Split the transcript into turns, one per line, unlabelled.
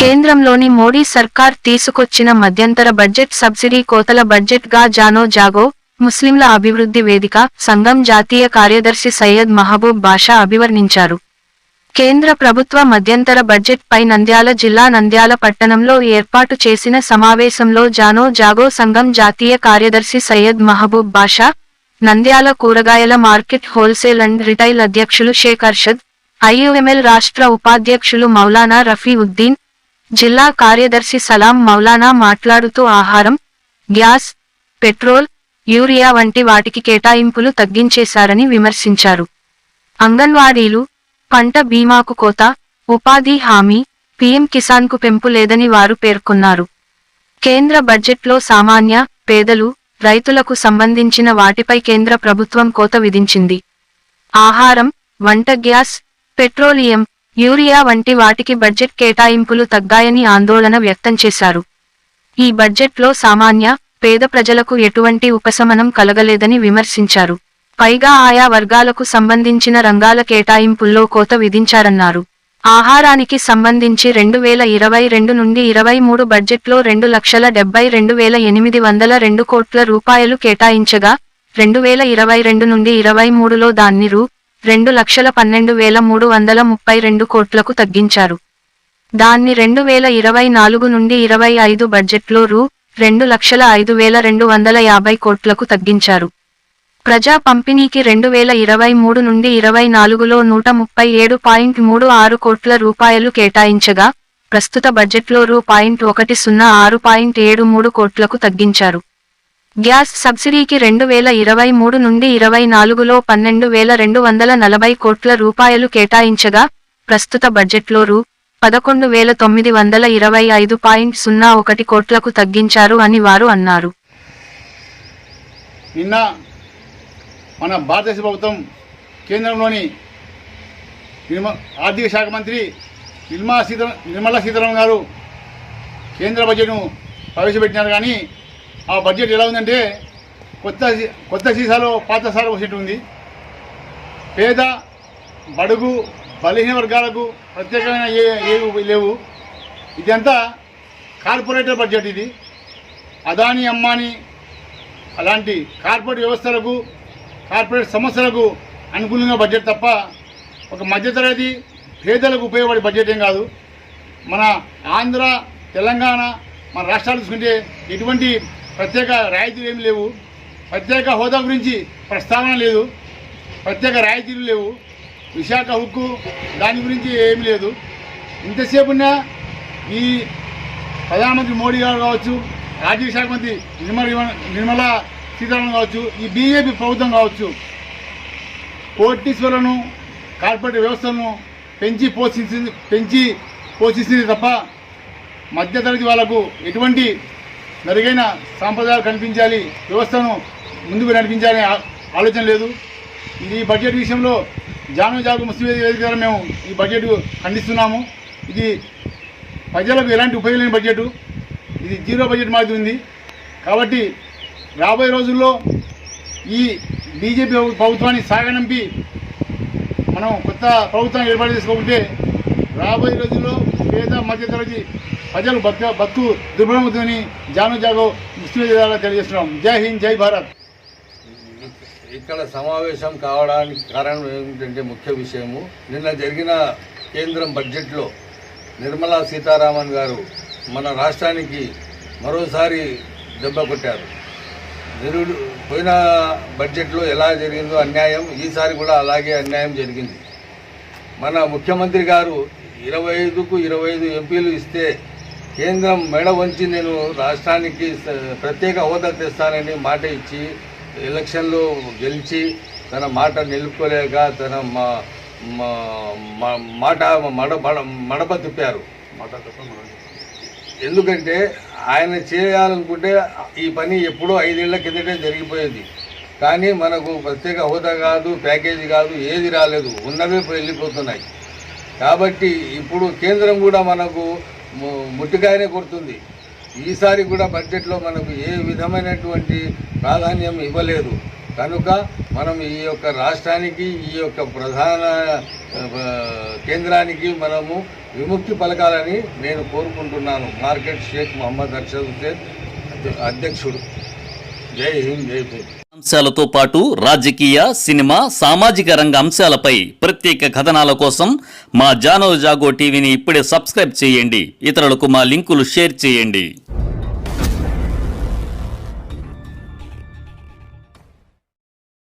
కేంద్రంలోని మోడీ సర్కార్ తీసుకొచ్చిన మధ్యంతర బడ్జెట్ సబ్సిడీ కోతల బడ్జెట్గా జానో జాగో ముస్లింల అభివృద్ధి వేదిక సంఘం జాతీయ కార్యదర్శి సయ్యద్ మహబూబ్ బాషా అభివర్ణించారు. కేంద్ర ప్రభుత్వ మధ్యంతర బడ్జెట్ పై నంద్యాల జిల్లా నంద్యాల పట్టణంలో ఏర్పాటు చేసిన సమావేశంలో జానో జాగో సంఘం జాతీయ కార్యదర్శి సయ్యద్ మహబూబ్ బాషా నంద్యాల కూరగాయల మార్కెట్ హోల్సేల్ అండ్ రిటైల్ అధ్యక్షులు షేక్ అర్షద్ ఐయుఎంఎల్ రాష్ట్ర ఉపాధ్యక్షులు మౌలానా రఫీ ఉద్దీన్ జిల్లా కార్యదర్శి సలాం మౌలానా మాట్లాడుతూ ఆహారం గ్యాస్ పెట్రోల్ యూరియా వంటి వాటికి కేటాయింపులు తగ్గించేశారని విమర్శించారు. అంగన్వాడీలు పంట బీమాకు కోత ఉపాధి హామీ పీఎం కిసాన్కు పెంపు లేదని వారు పేర్కొన్నారు. కేంద్ర బడ్జెట్లో సామాన్య పేదలు రైతులకు సంబంధించిన వాటిపై కేంద్ర ప్రభుత్వం కోత విధించింది. ఆహారం వంట గ్యాస్ పెట్రోలియం యూరియా వంటి వాటికి బడ్జెట్ కేటాయింపులు తగ్గాయని ఆందోళన వ్యక్తం చేశారు. ఈ బడ్జెట్లో సామాన్య పేద ప్రజలకు ఎటువంటి ఉపశమనం కలగలేదని విమర్శించారు. పైగా ఆయా వర్గాలకు సంబంధించిన రంగాల కేటాయింపుల్లో కోత విధించారన్నారు. ఆహారానికి సంబంధించి రెండు వేల ఇరవై రెండు నుండి ఇరవై మూడు బడ్జెట్లో రెండు లక్షల డెబ్బై రెండు వేల ఎనిమిది వందల రెండు కోట్ల రూపాయలు కేటాయించగా రెండు వేల ఇరవై రెండు నుండి ఇరవై మూడులో దాన్ని రూ. రెండు లక్షల పన్నెండు వేల మూడు వందల ముప్పై రెండు కోట్లకు తగ్గించారు. దాన్ని రెండు వేల ఇరవై నాలుగు నుండి ఇరవై ఐదు బడ్జెట్లో రూ. రెండు లక్షల ఐదు వేల రెండు వందల యాభై కోట్లకు తగ్గించారు. ప్రజా పంపిణీకి రెండు వేల ఇరవై మూడు నుండి ఇరవై నాలుగులో నూట ముప్పై ఏడు పాయింట్ మూడు ఆరు కోట్ల రూపాయలు కేటాయించగా ప్రస్తుత బడ్జెట్లో రూ. పాయింట్ ఒకటి సున్నా ఆరు పాయింట్ ఏడు మూడు కోట్లకు తగ్గించారు. గ్యాస్ సబ్సిడీకి రెండు వేల ఇరవై మూడు నుండి ఇరవై నాలుగులో పన్నెండు వేల రెండు వందల నలభై కోట్ల రూపాయలు కేటాయించగా ప్రస్తుత బడ్జెట్లో రూ. పదకొండు వేల తొమ్మిది వందల ఇరవై ఐదు పాయింట్ సున్నా ఒకటి కోట్లకు తగ్గించారు అని వారు అన్నారు.
నిన్న మన భారతదేశ ప్రభుత్వం కేంద్రంలోని ఆర్థిక శాఖ మంత్రి నిర్మలా సీత నిర్మలా సీతారామన్ గారు కేంద్ర బడ్జెట్ను ప్రవేశపెట్టినారు కానీ ఆ బడ్జెట్ ఎలా ఉందంటే కొత్త సీ- కొత్త సీసాలో పాత సార పోసినట్టు ఉంది. పేద బడుగు బలహీన వర్గాలకు ప్రత్యేకమైన ఏ ఏవి లేవు. ఇదంతా కార్పొరేటర్ బడ్జెట్ ఇది. అదాని అమ్మాని అలాంటి కార్పొరేట్ వ్యవస్థలకు కార్పొరేట్ సమస్యలకు అనుకూలంగా బడ్జెట్ తప్ప ఒక మధ్యతరగతి పేదలకు ఉపయోగపడే బడ్జెట్ ఏం కాదు. మన ఆంధ్ర తెలంగాణ మన రాష్ట్రాలు చూసుకుంటే ఎటువంటి ప్రత్యేక రాయితీలు ఏమి లేవు. ప్రత్యేక హోదా గురించి ప్రస్తావన లేదు. ప్రత్యేక రాయితీలు లేవు. విశాఖ హుక్కు దాని గురించి ఏమి లేదు. ఇంతసేపున్నా ఈ ప్రధానమంత్రి మోడీ గారు కావచ్చు ఆర్థిక శాఖ మంత్రి నిర్మల నిర్మలా సీతారామన్ కావచ్చు ఈ బీజేపీ ప్రభుత్వం కావచ్చు కోటీశ్వరులను కార్పొరేట్ వ్యవస్థలను పెంచి పోషించింది పెంచి పోషిస్తుంది తప్ప మధ్యతరగతి వాళ్ళకు ఎటువంటి మెరుగైన సాంప్రదాయాలు కనిపించాలి వ్యవస్థను ముందుకు నడిపించాలనే ఆలోచన లేదు. ఇది ఈ బడ్జెట్ విషయంలో జాను జాగు ముస్లిం వేదిక ద్వారా మేము ఈ బడ్జెట్ ఖండిస్తున్నాము. ఇది ప్రజలకు ఎలాంటి ఉపయోగం బడ్జెట్. ఇది జీరో బడ్జెట్ మాదిరి ఉంది. కాబట్టి రాబోయే రోజుల్లో ఈ బీజేపీ ప్రభుత్వాన్ని సాగనంపి మనం కొత్త ప్రభుత్వాన్ని ఏర్పాటు చేసుకోకుంటే రాబోయే రోజుల్లో పేద మధ్యతరగతి ప్రజలు బతు బతుకు దుర్భరమవుతుందని జాను జాగో ముస్లిం తెలియజేస్తున్నాం. జై హింద్ జై భారత్.
ఇక్కడ సమావేశం కావడానికి కారణం ఏమిటంటే ముఖ్య విషయము. నిన్న జరిగిన కేంద్రం బడ్జెట్లో నిర్మలా సీతారామన్ గారు మన రాష్ట్రానికి మరోసారి దెబ్బ కొట్టారు. నిరుడు పోయిన బడ్జెట్లో ఎలా జరిగిందో అన్యాయం ఈసారి కూడా అలాగే అన్యాయం జరిగింది. మన ముఖ్యమంత్రి గారు ఇరవై ఐదుకు ఇరవై ఐదు ఎంపీలు ఇస్తే కేంద్రం మెడ వంచి నేను రాష్ట్రానికి ప్రత్యేక హోదా తెస్తానని మాట ఇచ్చి ఎలక్షన్లో గెలిచి తన మాట నిలుపుకోలేక తన మాట మడ మడ- మడప తిప్పారు. ఎందుకంటే ఆయన చేయాలనుకుంటే ఈ పని ఎప్పుడో ఐదేళ్ళ కిందటే జరిగిపోయేది. కానీ మనకు ప్రత్యేక హోదా కాదు ప్యాకేజీ కాదు ఏది రాలేదు. ఉన్నవే వెళ్ళిపోతున్నాయి. కాబట్టి ఇప్పుడు కేంద్రం కూడా మనకు ముట్టికాయనే కొడుతుంది ఈసారి కూడా బడ్జెట్లో మనకు ఏ విధమైనటువంటి ప్రాధాన్యం ఇవ్వలేదు. కనుక మనం ఈ యొక్క రాష్ట్రానికి ఈ యొక్క ప్రధాన కేంద్రానికి మనము విముక్తి పలకాలని నేను కోరుకుంటున్నాను. మార్కెట్ షేక్ మహమ్మద్ అర్షద్ హుసేన్ అధ్యక్షుడు. జై హింద్ జై హింద్
అంశాలతో పాటు రాజకీయ సినిమా సామాజిక రంగ అంశాలపై ప్రత్యేక కథనాల కోసం మా జానో జాగో టీవీని ఇప్పుడే సబ్స్క్రైబ్ చేయండి. ఇతరులకు మా లింకులు షేర్ చేయండి.